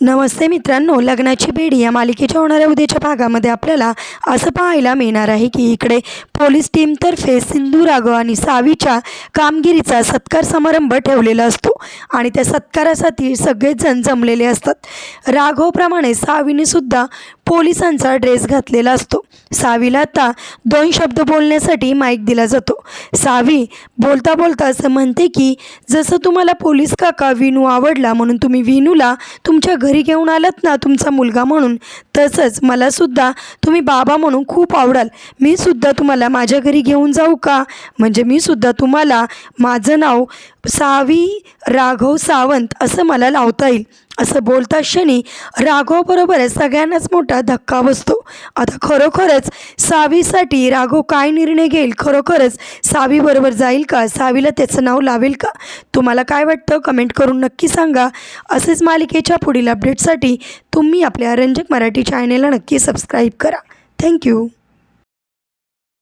नमस्ते मित्रांनो लग्नाची बेडी या मालिकेच्या होणाऱ्या उद्याच्या भागामध्ये आपल्याला असं पाहायला मिळणार आहे की इकडे पोलीस टीमतर्फे सिंधू राघव आणि सावीच्या कामगिरीचा सत्कार समारंभ ठेवलेला असतो आणि त्या सत्कारासाठी सगळेच जण जमलेले असतात. राघवप्रमाणे सावीने सुद्धा पोलिसांचा ड्रेस घातलेला असतो. सावीला आता दोन शब्द बोलण्यासाठी माईक दिला जातो. सावी बोलता बोलता असं म्हणते की जसं तुम्हाला पोलीस काका विनू आवडला म्हणून तुम्ही विनूला तुमच्या घरी घेऊन आलात ना तुमचा मुलगा म्हणून तसंच मलासुद्धा तुम्ही बाबा म्हणून खूप आवडाल. मी सुद्धा तुम्हाला माझ्या घरी घेऊन जाऊ का? म्हणजे मी सुद्धा तुम्हाला माझं नाव सावी राघव सावंत असं मला लावता येईल. असं बोलता क्षणी राघवबरोबरच सगळ्यांनाच मोठा धक्का बसतो. आता खरोखरच सावीसाठी राघव काय निर्णय घेईल? खरोखरच सावीबरोबर जाईल का? सावीला त्याचं नाव लावेल का? तुम्हाला काय वाटतं? कमेंट करून नक्की सांगा. असेच मालिकेच्या पुढील अपडेटसाठी तुम्ही आपल्या रंजक मराठी चॅनेलला नक्की सबस्क्राईब करा. थँक्यू